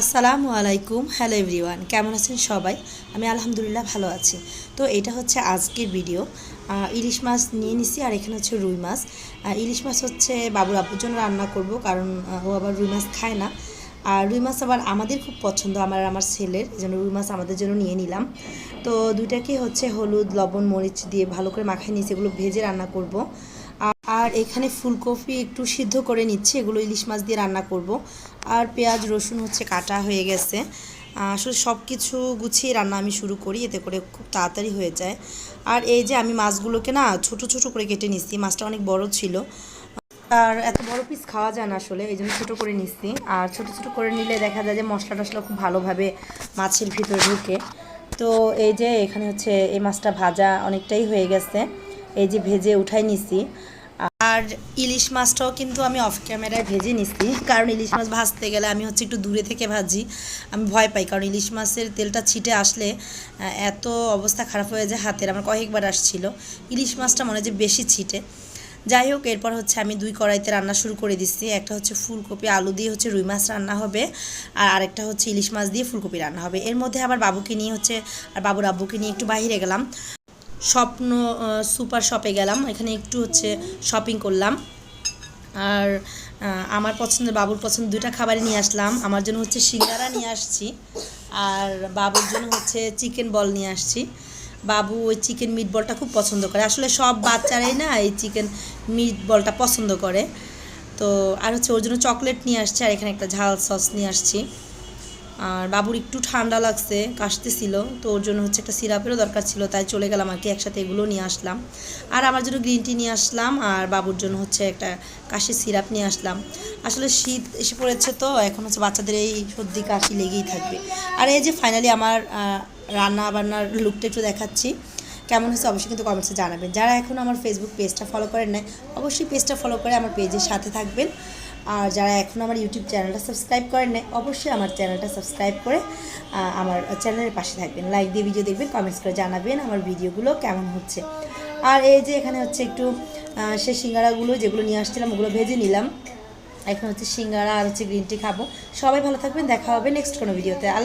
আসসালামু আলাইকুম, hello everyone, কেমন আছেন সবাই? আমি আলহামদুলিল্লাহ ভালো আছি। তো এটা হচ্ছে আজকের ভিডিও। ইলিশ মাছ নিয়ে নিছি আর এখানে হচ্ছে রুই মাছ। ইলিশ মাছ হচ্ছে বাবুর আব্বুর জন্য রান্না করব, কারণ ও আবার রুই মাছ খায় না। আর রুই মাছ আবার আমাদের খুব পছন্দ, আমার আমার ছেলের জন্য রুই মাছ আমাদের জন্য নিয়ে নিলাম। তো দুইটাকে হচ্ছে হলুদ, লবণ, মরিচ দিয়ে ভালো করে মাখাই নিয়েছি, এগুলো ভেজে রান্না করব। আর- এখানে ফুলকপি একটু সিদ্ধ করে নিচ্ছি, এগুলো ইলিশ মাছ দিয়ে রান্না করব। আর পেঁয়াজ, রসুন হচ্ছে কাটা হয়ে গেছে। আসলে সব কিছু গুছিয়ে রান্না আমি শুরু করি, এতে করে খুব তাড়াতাড়ি হয়ে যায়। আর এই যে আমি মাছগুলোকে না ছোট ছোট করে কেটে নিচ্ছি, মাছটা অনেক বড় ছিল। আর এত বড় পিস খাওয়া যায় না আসলে, এই জন্য ছোটো করে নিচ্ছি। আর ছোট ছোট করে নিলে দেখা যায় যে মশলা টশলা খুব ভালোভাবে মাছের ভিতরে ঢুকে। তো এই যে এখানে হচ্ছে এই মাছটা ভাজা অনেকটাই হয়ে গেছে। এই যে ভেজে উঠাই নিছি। আর ইলিশ মাছটাও কিন্তু আমি অফ ক্যামেরায় ভেজে নিছি। কারণ ইলিশ মাছ ভাজতে গেলে আমি হচ্ছে একটু দূরে থেকে ভাজি। আমি ভয় পাই, কারণ ইলিশ মাছের তেলটা ছিটে আসলে এত অবস্থা খারাপ হয়ে যায় হাতের। আমার কয়েকবার আসছিল। ইলিশ মাছটা মনে হয় যে বেশি ছিটে। যাই হোক, এরপর হচ্ছে আমি দুই কড়াইতে রান্না শুরু করে দিচ্ছি একটা হচ্ছে ফুলকপি, আলু দিয়ে হচ্ছে রুই মাছ রান্না হবে। আর আরেকটা হচ্ছে ইলিশ মাছ দিয়ে ফুলকপি রান্না হবে। এর মধ্যে আবার বাবুকে নিয়ে হচ্ছে, আর বাবুর আব্বুকে নিয়ে একটু বাইরে গেলাম। স্বপ্ন সুপার শপে গেলাম। এখানে একটু হচ্ছে শপিং করলাম। আর আমার পছন্দের, বাবুর পছন্দ দুইটা খাবারই নিয়ে আসলাম। আমার জন্য হচ্ছে সিঙ্গারা নিয়ে আসছি। আর বাবুর জন্য হচ্ছে চিকেন বল নিয়ে আসছি। বাবু ওই চিকেন মিট বলটা খুব পছন্দ করে। আসলে সব বাচ্চারাই না এই চিকেন মিট বলটা পছন্দ করে। তো, আর হচ্ছে ওর জন্য চকলেট নিয়ে আসছি। আর এখানে একটা ঝাল সস নিয়ে আসছি। আর বাবুর একটু ঠান্ডা লাগছে, কাশতেছিল, তো ওর জন্য হচ্ছে একটা সিরাপেরও দরকার ছিল, তাই চলে গেলাম আর কি একসাথে এগুলো নিয়ে আসলাম। আর আমার জন্য গ্রিন টি নিয়ে আসলাম, আর বাবুর জন্য হচ্ছে একটা কাশির সিরাপ নিয়ে আসলাম। আসলে শীত এসে পড়েছে তো, এখন হচ্ছে বাচ্চাদের এই সর্দি, কাশি লেগেই থাকবে। আর এই যে ফাইনালি আমার রান্না বান্নার লুকটা একটু দেখাচ্ছি, কেমন হয়েছে অবশ্যই কিন্তু কমেন্টসে জানাবেন। যারা এখন আমার ফেসবুক পেজটা ফলো করেন নাই, অবশ্যই পেজটা ফলো করে আমার পেজের সাথে থাকবেন। আর যারা এখন আমার ইউটিউব চ্যানেলটা সাবস্ক্রাইব করেন নাই, অবশ্যই আমার চ্যানেলটা সাবস্ক্রাইব করে আমার চ্যানেলের পাশে থাকবেন। লাইক দিয়ে ভিডিও দেখবেন কমেন্টস করে জানাবেন আমার ভিডিওগুলো কেমন হচ্ছে। আর এই যে এখানে হচ্ছে একটু সে সিঙ্গারাগুলো যেগুলো নিয়ে আসছিলাম, ওগুলো ভেজে নিলাম। এখন হচ্ছে সিঙ্গারা আর হচ্ছে গ্রিন টি খাব। সবাই ভালো থাকবেন, দেখা হবে নেক্সট কোনো ভিডিওতে আল্লাহ